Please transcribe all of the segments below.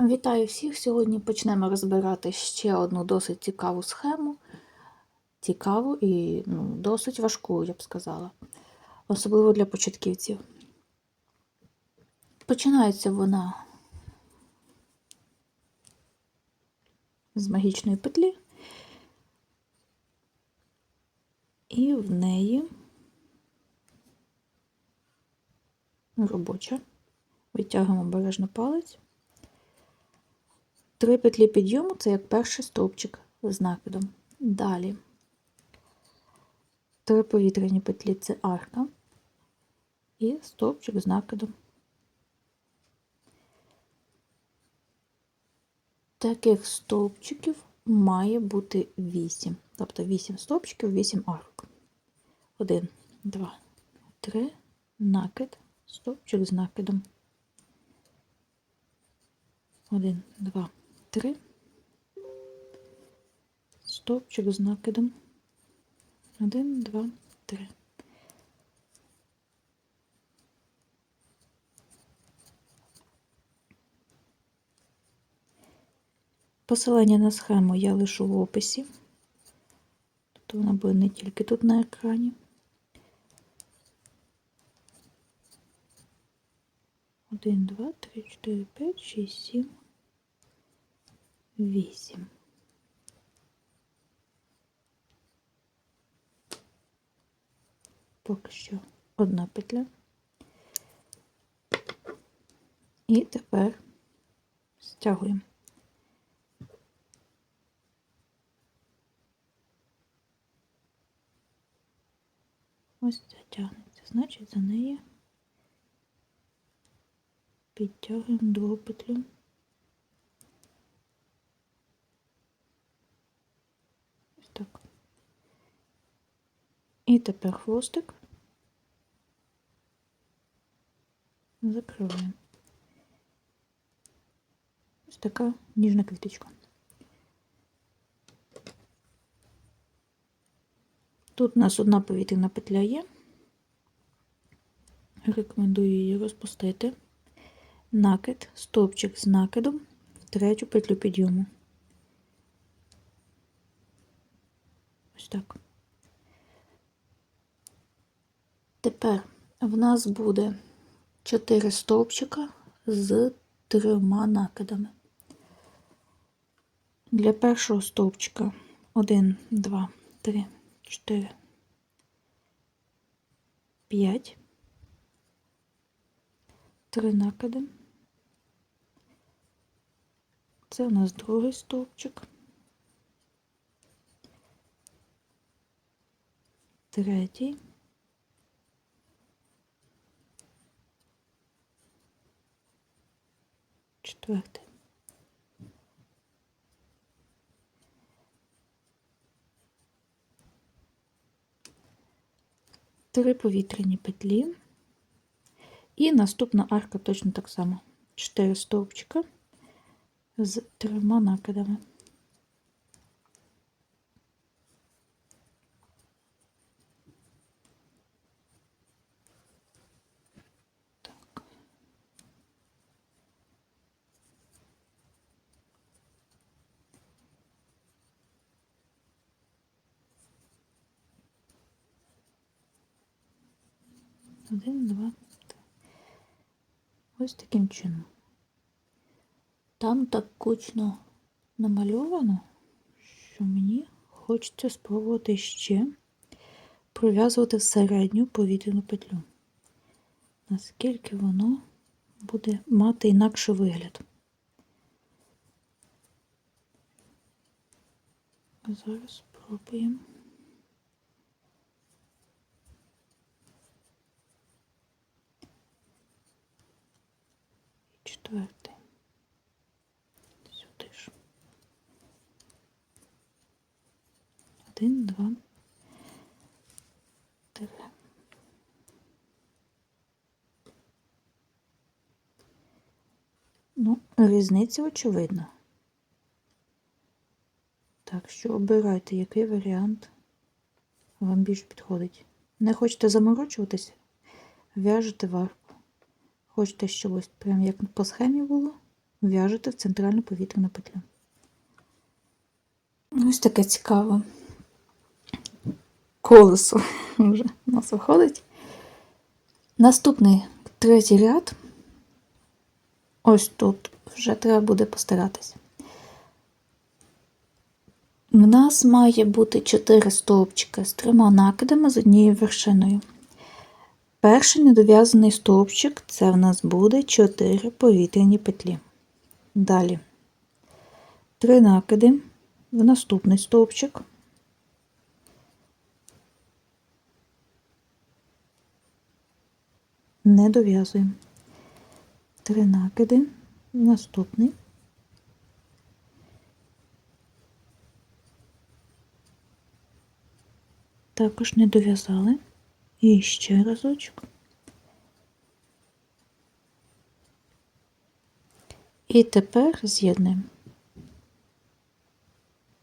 Вітаю всіх! Сьогодні почнемо розбирати ще одну досить цікаву схему. Цікаву і ну, досить важку, я б сказала, особливо для початківців. Починається вона з магічної петлі, і в неї робоча. Витягуємо обережно палець. Три петлі підйому це як перший стовпчик з накидом. Далі три повітряні петлі це арка і стовпчик з накидом. Таких стовпчиків має бути 8. Тобто 8 стовпчиків, 8 арок. 1, 2, 3, накид, стовпчик з накидом. 1, 2, 3, стовпчик з накидом. 1, 2, 3. Посилання на схему я лишу в описі, тобто вона буде не тільки тут на екрані. Один, два, три, чотири, п'ять, шість, сім, вісім. Поки що одна петля. І тепер стягуємо. Ось ця тягнеться, значить за неї підтягуємо другу петлю. Ось так. І тепер хвостик закриваємо. Ось така ніжна квіточка. Тут у нас одна повітряна петля є. Рекомендую її розпустити. Накид, стовпчик з накидом в третю петлю підйому. Ось так. Тепер в нас буде 4 стовпчика з трьома накидами. Для першого стовпчика 1, 2, 3, 4, 5, 3 накиди. Це у нас другий стовпчик. Третій. Четвертий. Три повітряні петлі. І наступна арка точно так само. Чотири стовпчика з трьома накидами. Так. Один, два, три. Ось таким чином. Там так кучно намальовано, що мені хочеться спробувати ще пров'язувати середню повітряну петлю. Наскільки воно буде мати інакший вигляд. Зараз спробуємо. Четвертий. Сюди ж. Один, два, три. Ну, різниця очевидна. Так що обирайте, який варіант вам більш підходить. Не хочете заморочуватися, в'яжете варку. Хочете, щоб ось прям як по схемі було, в'яжете в центральну повітряну петлю. Ось таке цікаве колесо вже у нас виходить. Наступний третій ряд. Ось тут вже треба буде постаратись. У нас має бути 4 стовпчики з трьома накидами з однією вершиною. Перший недов'язаний стовпчик це в нас буде 4 повітряні петлі. Далі 3 накиди в наступний стовпчик. Не дов'язуємо. 3 накиди наступний. Також не дов'язали. І ще разочок. І тепер з'єднуємо.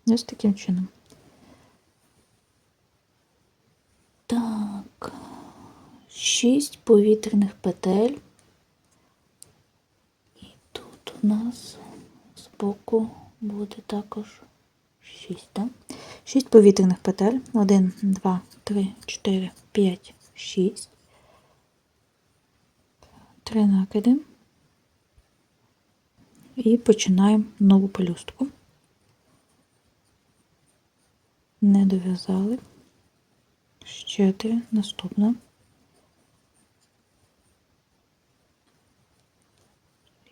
Ось таким чином. Так, шість повітряних петель. І тут у нас збоку буде також шість, так? Шість повітряних петель. Один, два, три, чотири, п'ять, шість. Три накиди. І починаємо нову пелюстку. Не дов'язали. Ще три, наступна.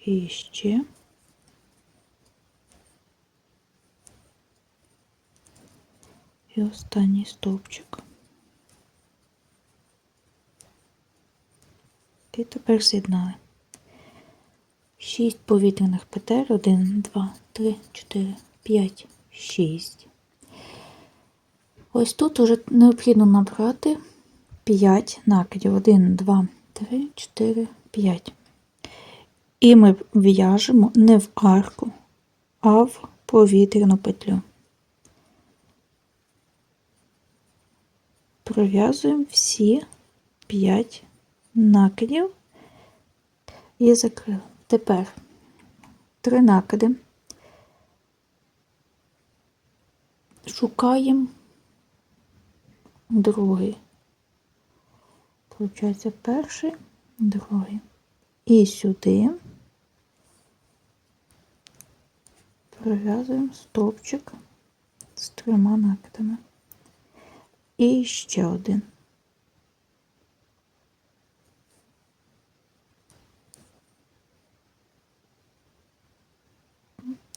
І ще. І останній стовпчик. І тепер з'єднали. 6 повітряних петель. 1, 2, 3, 4, 5, 6. Ось тут уже необхідно набрати 5 накидів. 1, 2, 3, 4, 5. І ми в'яжемо не в арку, а в повітряну петлю. Пров'язуємо всі 5 накидів і закрили. Тепер три накиди. Шукаємо другий. Получається перший, другий. І сюди пров'язуємо стовпчик з трьома накидами. І ще один.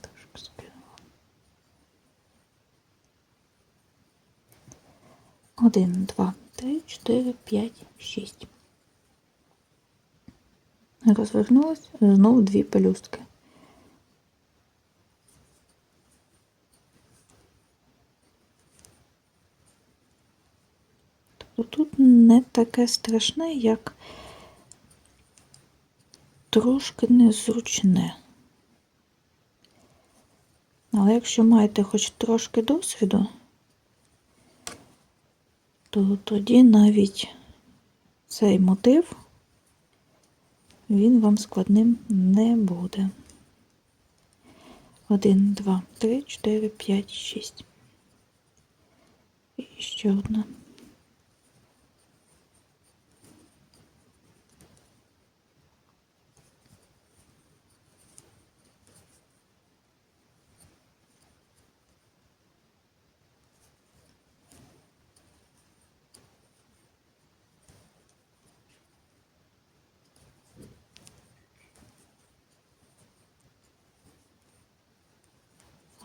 Трошки скинула. Один, два, три, чотири, п'ять, шість. Розвернулась знову дві пелюстки. Тут не таке страшне, як трошки незручне. Але якщо маєте хоч трошки досвіду, то тоді навіть цей мотив він вам складним не буде. Один, два, три, чотири, п'ять, шість. І ще одна.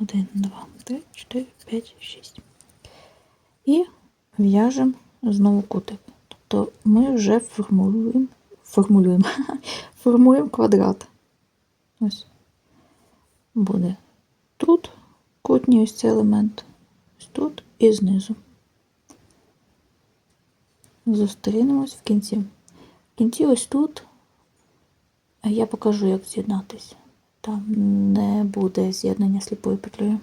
Один, два, три, чотири, п'ять, шість. І в'яжемо знову кутик. Тобто ми вже формулюємо, формулюємо, формуємо квадрат. Ось буде тут кутній ось цей елемент, ось тут і знизу. Зустрінемось в кінці. В кінці ось тут я покажу, як з'єднатися. Там не буде з'єднання сліпою петлею.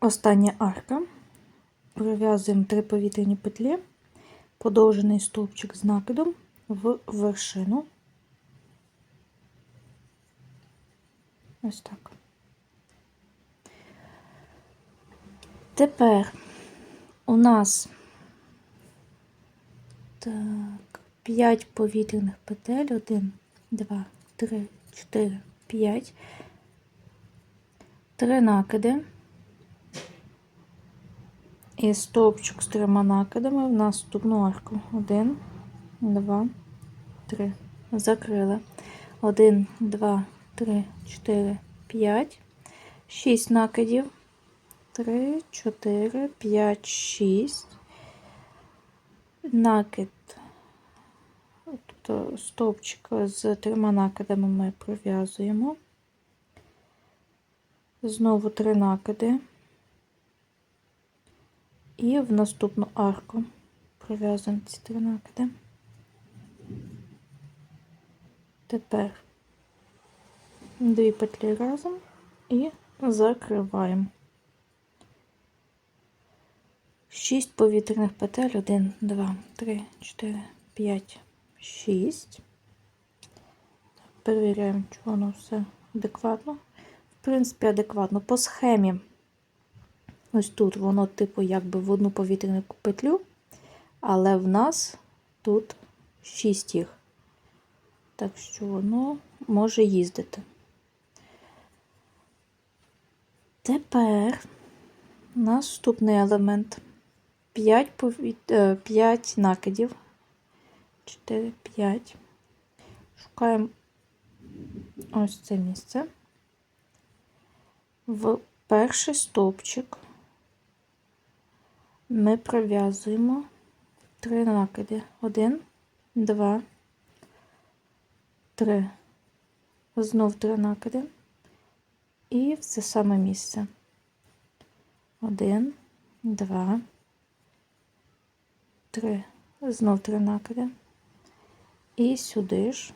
Остання арка. Пров'язуємо три повітряні петлі, подовжений стовпчик з накидом в вершину. Ось так. Тепер у нас так, 5 повітряних петель. 1, 2, 3, 4, 5. Три накиди. І стовпчик з трьома накидами в наступну арку. Один, два, три. Закрили. Один, два, три, чотири, п'ять. Шість накидів. Три, чотири, п'ять, шість. Накид. Тобто стовпчик з трьома накидами ми пров'язуємо. Знову три накиди. І в наступну арку пров'язуємо ці три накиди. Тепер дві петлі разом і закриваємо. Шість повітряних петель. 1, 2, 3, 4, 5, 6. Перевіряємо, чи воно все адекватно. В принципі, адекватно. По схемі. Ось тут воно, типу, якби в одну повітряну петлю, але в нас тут 6 їх. Так що воно може їздити. Тепер наступний елемент 5, повіт... 5 накидів. 4, 5. Шукаємо ось це місце. В перший стовпчик ми пров'язуємо три накиди. Один, два, три. Знов три накиди. І в це саме місце. Один, два, три. Знов три накиди. І сюди ж.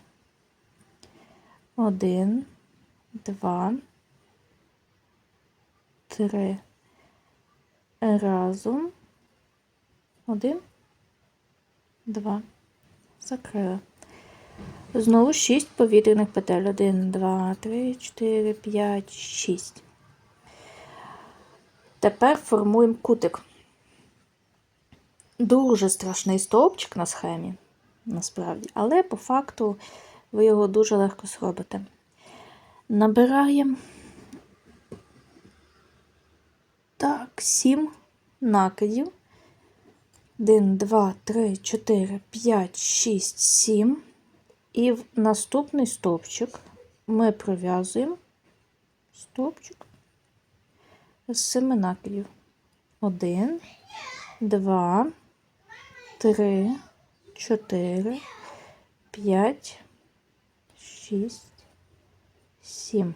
Один, два, три. Разом. Один, два. Закрили. Знову 6 повітряних петель. 1, 2, 3, 4, 5, 6. Тепер формуємо кутик. Дуже страшний стовпчик на схемі, насправді, але по факту ви його дуже легко зробите. Набираємо так, 7 накидів. 1, 2, 3, 4, 5, 6, 7. І в наступний стовпчик ми пров'язуємо стовпчик з 7 накидів. 1, 2, 3, 4, 5, 6, 7.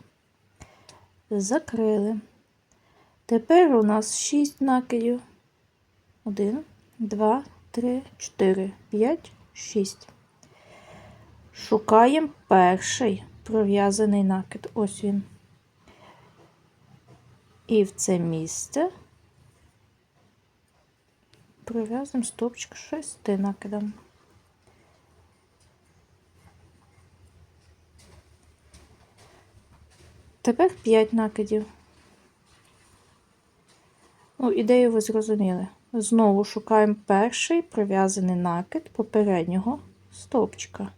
Закрили. Тепер у нас 6 накидів. 1, 2, 3, 4, 5, 6. Шукаємо перший пров'язаний накид. Ось він. І в це місце пров'язуємо стовпчик шести накидом. Тепер 5 накидів. Ну, ідею ви зрозуміли. Знову шукаємо перший прив'язаний накид попереднього стовпчика.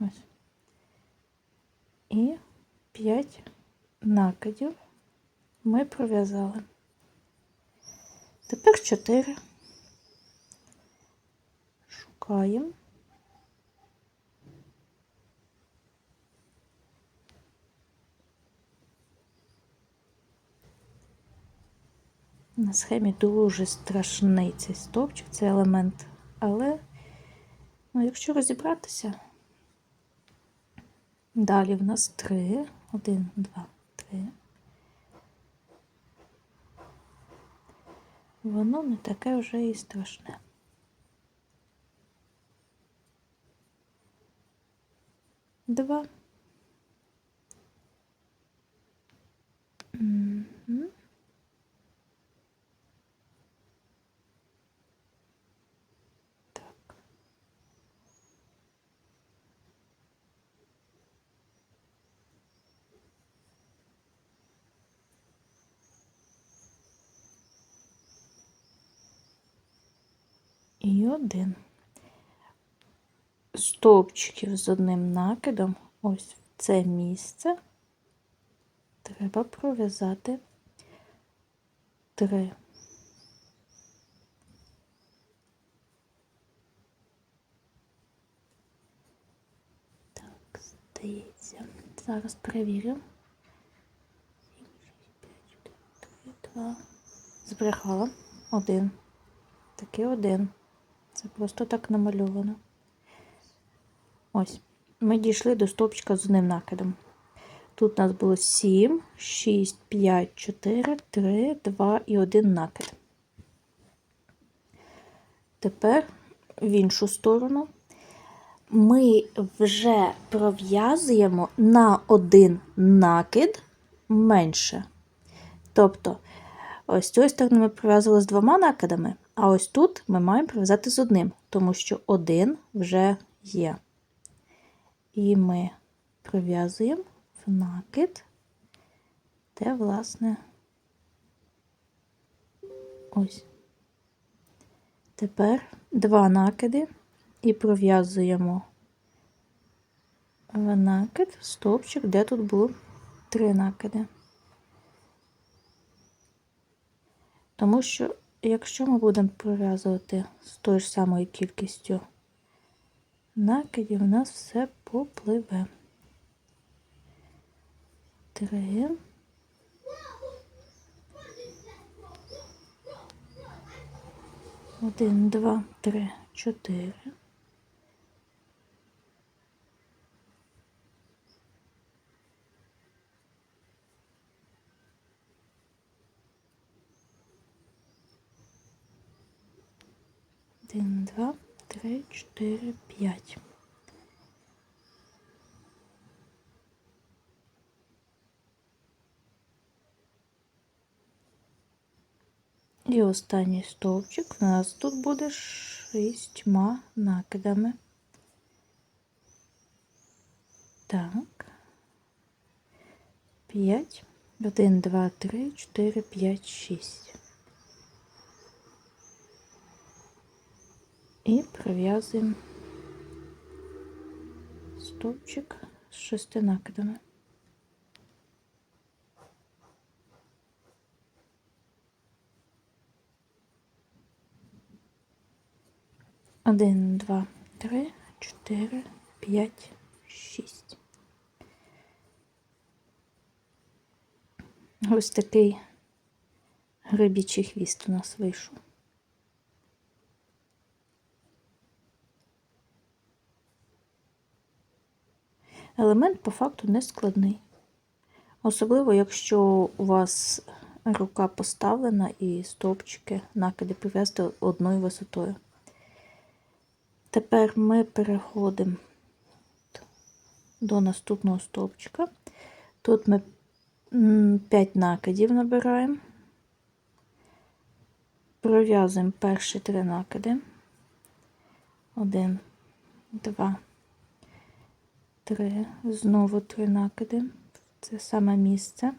Ось. І 5 накидів ми пров'язали. Тепер 4. Шукаємо. На схемі дуже страшний цей стовпчик, цей елемент, але, ну, якщо розібратися, далі в нас три, один, два, три. Воно не таке вже і страшне. Два. Угу. І один. Стовпчиків з одним накидом, ось в це місце, треба пров'язати три. Так, здається. Зараз перевірю. 7, 6, 5, 4, 3, 2. Збрехала. Один. Таки один. Це просто так намальовано. Ось. Ми дійшли до стовпчика з одним накидом. Тут у нас було 7, 6, 5, 4, 3, 2 і 1 накид. Тепер в іншу сторону ми вже пров'язуємо на один накид менше. Тобто, ось цю сторону ми пров'язували з двома накидами, а ось тут ми маємо пров'язати з одним, тому що один вже є. І ми пров'язуємо в накид, де, власне, ось. Тепер два накиди і пров'язуємо в накид стовпчик, де тут було три накиди. Тому що, якщо ми будемо пров'язувати з тою ж самою кількістю накидів, у нас все попливе. Три. Один, два, три, чотири. Один, два, три, чотири, п'ять. І останній стовпчик у нас тут буде шістьма накидами. Так. П'ять. Один, два, три, чотири, п'ять, шість. І прив'язуємо стовпчик з шести накидами. Один, два, три, чотири, п'ять, шість. Ось такий грибічий хвіст у нас вийшов. Елемент по факту не складний. Особливо, якщо у вас рука поставлена і стовпчики накиди привести одною висотою. Тепер ми переходимо до наступного стовпчика. Тут ми 5 накидів набираємо, пров'язуємо перші три накиди. Один, два, три, знову три накиди. в Це саме місце.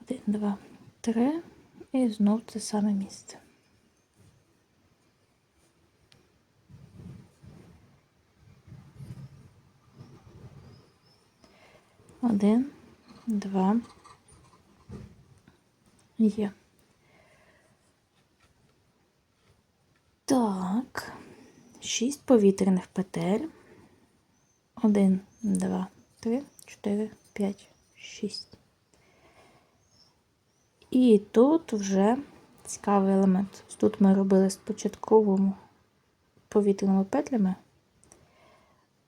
Один, два, три. І знов це саме місце. Один, два. Є. Так, шість повітряних петель. Один, два, три, чотири, п'ять, шість. І тут вже цікавий елемент. Тут ми робили спочатковому повітряними петлями,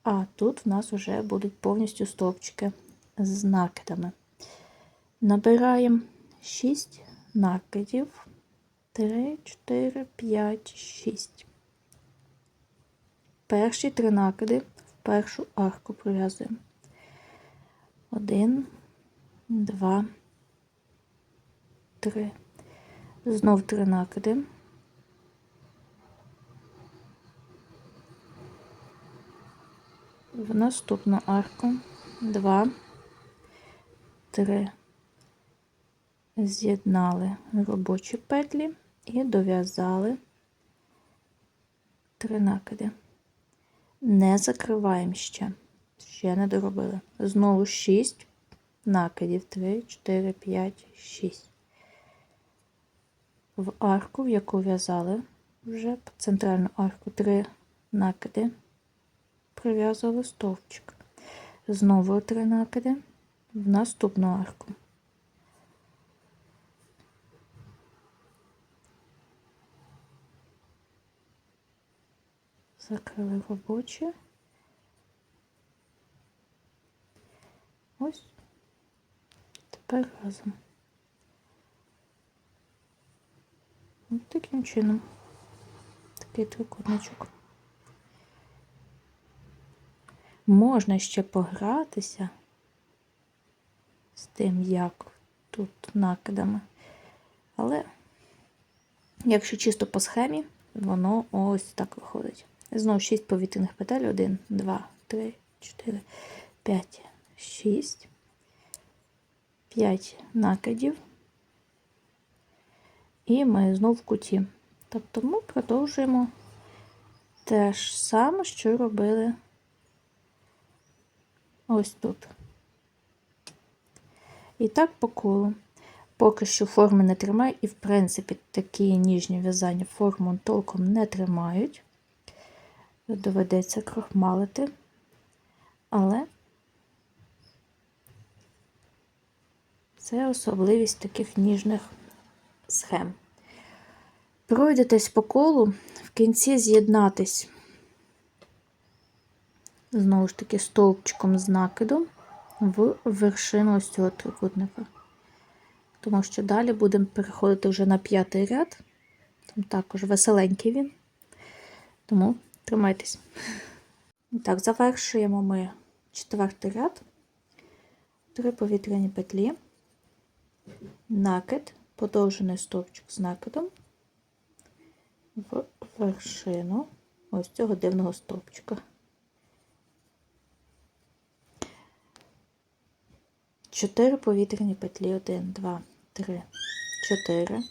а тут в нас вже будуть повністю стовпчики з накидами. Набираємо 6 накидів. 3, 4, 5, 6. Перші три накиди в першу арку пров'язуємо. Один, два, три. Знов три накиди. В наступну арку два, три, з'єднали робочі петлі і дов'язали три накиди. Не закриваємо ще, ще не доробили. Знову 6 накидів. 3, 4, 5, 6. В арку, в яку в'язали вже по центральну арку 3 накиди, прив'язували стовпчик. Знову 3 накиди в наступну арку. Закрили робочі. Ось. Тепер разом. Ось таким чином. Такий трикутничок. Можна ще погратися з тим, як тут накидами. Але, якщо чисто по схемі, воно ось так виходить. Знову 6 повітряних петель. 1, 2, 3, 4, 5, 6. 5 накидів. І ми знову в куті. Тобто ми продовжуємо те ж саме, що робили ось тут. І так по колу. Поки що форми не тримає, і, в принципі, такі ніжні в'язання форму толком не тримають. Доведеться крохмалити, але це особливість таких ніжних схем. Пройдетесь по колу, в кінці з'єднатись знову ж таки стовпчиком з накидом в вершину ось цього трикутника. Тому що далі будемо переходити вже на п'ятий ряд. Там також веселенький він. Тому тримайтесь. Так, завершуємо ми четвертий ряд, три повітряні петлі, накид, подовжений стовпчик з накидом в вершину ось цього дивного стовпчика. Чотири повітряні петлі, один, два, три, чотири.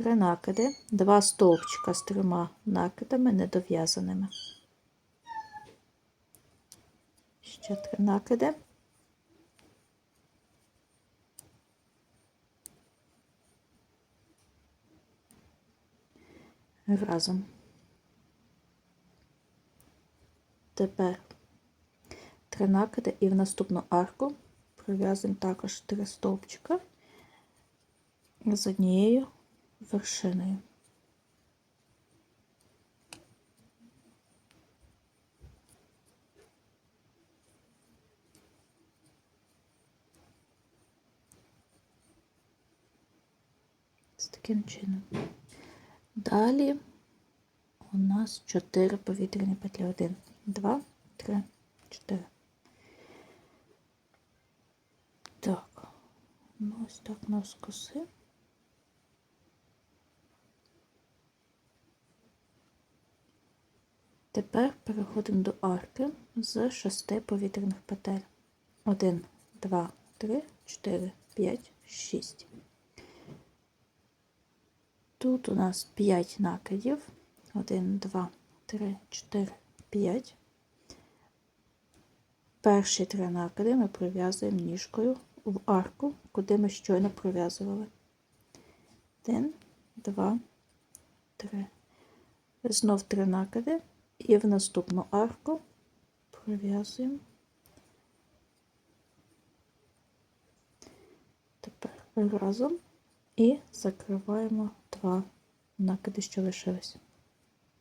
Три накиди, два стовпчика з трьома накидами недов'язаними. Ще три накиди. Разом. Тепер три накиди і в наступну арку пров'язуємо також три стовпчика з однією вершиною. З таким чином. Далі у нас 4 повітряні петлі. 1, 2, 3, 4. Так, ну ось так нас навскоси. Тепер переходимо до арки з шести повітряних петель. 1, 2, 3, 4, 5, 6. Тут у нас 5 накидів. 1, 2, 3, 4, 5. Перші три накиди ми прив'язуємо ніжкою в арку, куди ми щойно прив'язували. 1, 2, 3. Знов три накиди. І в наступну арку пров'язуємо. Тепер разом і закриваємо два накиди, що лишились.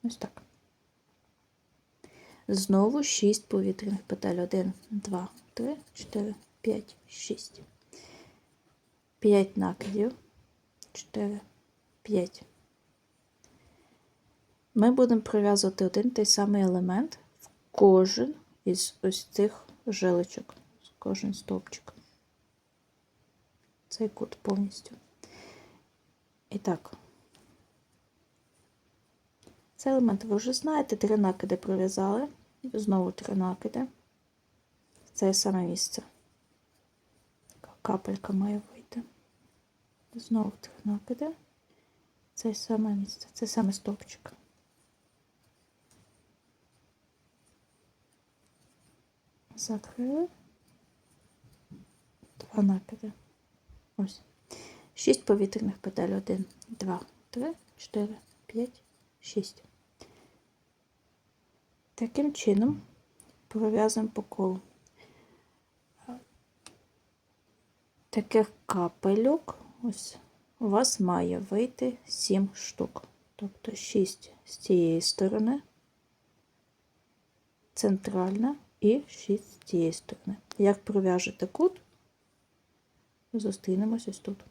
Ось так. Знову 6 повітряних петель. 1, 2, 3, 4, 5, 6. 5 накидів. 4, 5. Ми будемо прив'язувати один той самий елемент в кожен із ось цих жилочок, в кожен стовпчик. Цей кут повністю. І так, цей елемент ви вже знаєте, три накиди пров'язали, знову три накиди. Це саме місце. Така капелька має вийти. Знову три накиди. Це саме місце, це саме стовпчик. Закрили. Два накиди. Ось. Шість повітряних петель. Один, два, три, чотири, п'ять, шість. Таким чином пров'язуємо по колу. Таких капельок ось у вас має вийти 7 штук. Тобто 6 з цієї сторони, центральна і 6 з цієї сторони. Як пров'яжете кут, зустрінемось ось тут.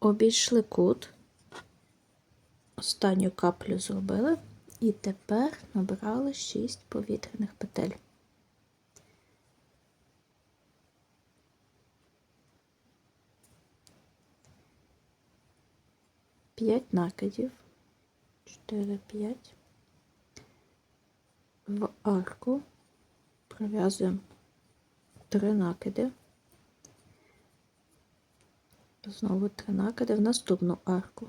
Обійшли кут, останню каплю зробили, і тепер набрали 6 повітряних петель. П'ять накидів, 4, 5. В арку пров'язуємо 3 накиди. Знову 3 накиди в наступну арку.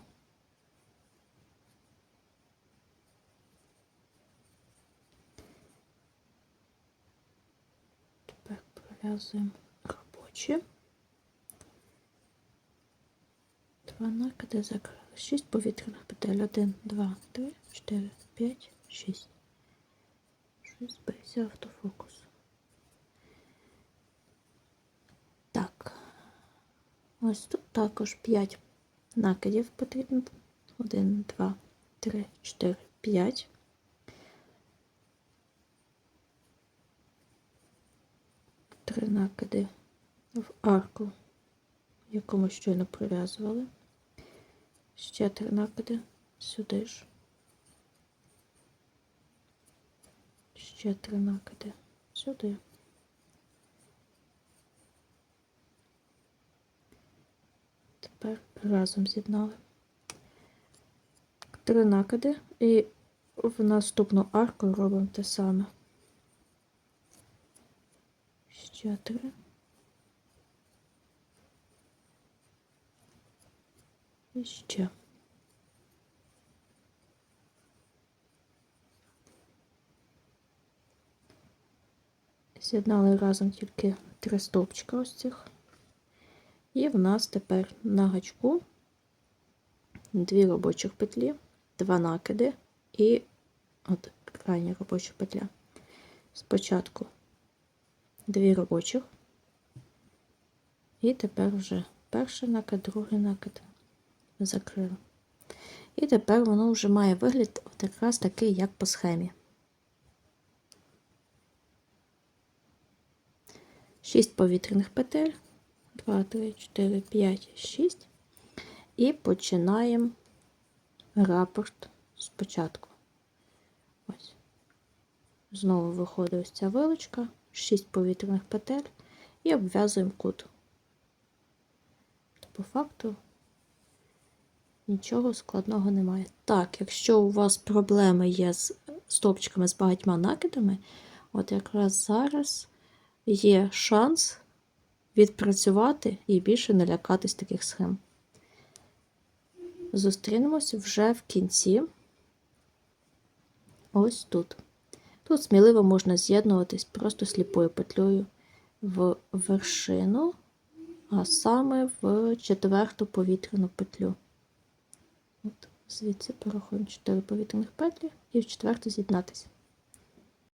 Тепер пров'язуємо робочі. Два накиди закрили. 6 повітряних петель. 1, 2, 3, 4, 5, 6. Щось збився автофокус. Так. Ось тут також 5 накидів потрібно. 1, 2, 3, 4, 5. Три накиди в арку, яку ми щойно прив'язували. Ще три накиди сюди ж. Ще три накиди сюди. Тепер разом з'єднали. Три накиди і в наступну арку робимо те саме. Ще три. І ще. З'єднали разом тільки три стовпчика ось цих. І в нас тепер на гачку дві робочих петлі, два накиди і от крайня робоча петля. Спочатку дві робочих, і тепер вже перший накид, другий накид закрили. І тепер воно вже має вигляд от якраз такий, як по схемі. 6 повітряних петель, 2, 3, 4, 5, 6. І починаємо рапорт спочатку. Ось. Знову виходить ось ця вилочка, 6 повітряних петель і обв'язуємо кут. По факту нічого складного немає. Так, якщо у вас проблеми є з стовпчиками з багатьма накидами, от якраз зараз є шанс відпрацювати і більше не лякатись таких схем. Зустрінемось вже в кінці. Ось тут. Тут сміливо можна з'єднуватись просто сліпою петлею в вершину, а саме в четверту повітряну петлю. От, Звідси порахуємо 4 повітряних петлі і в четверту з'єднатися.